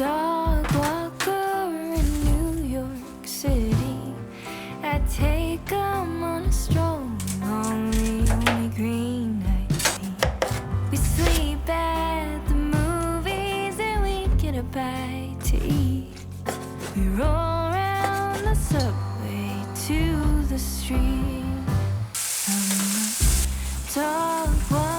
dog walker in New York City. I take him on a stroll on the only green I see. We sleep at the movies and we get a bite to eat. We roll around the subway to the street. I'm a dog walker.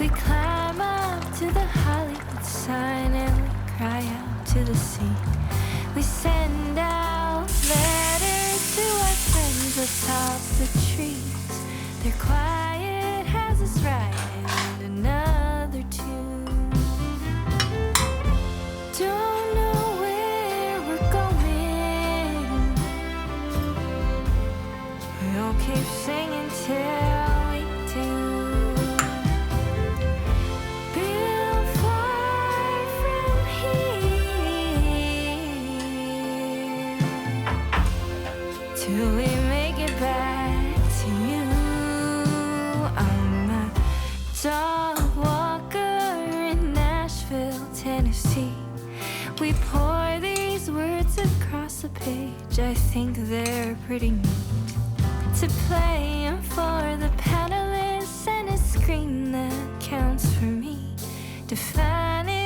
We climb up to the Hollywood sign and we cry out to the sea. We send out letters to our friends atop the trees. Their quiet has us writing another tune. Don't know where we're going. We'll keep singing till we do. Till we make it back to you. I'm a dog walker in Nashville, Tennessee. We pour these words across a page. I think they're pretty neat to play 'em for the panelists and a screen that counts for me to find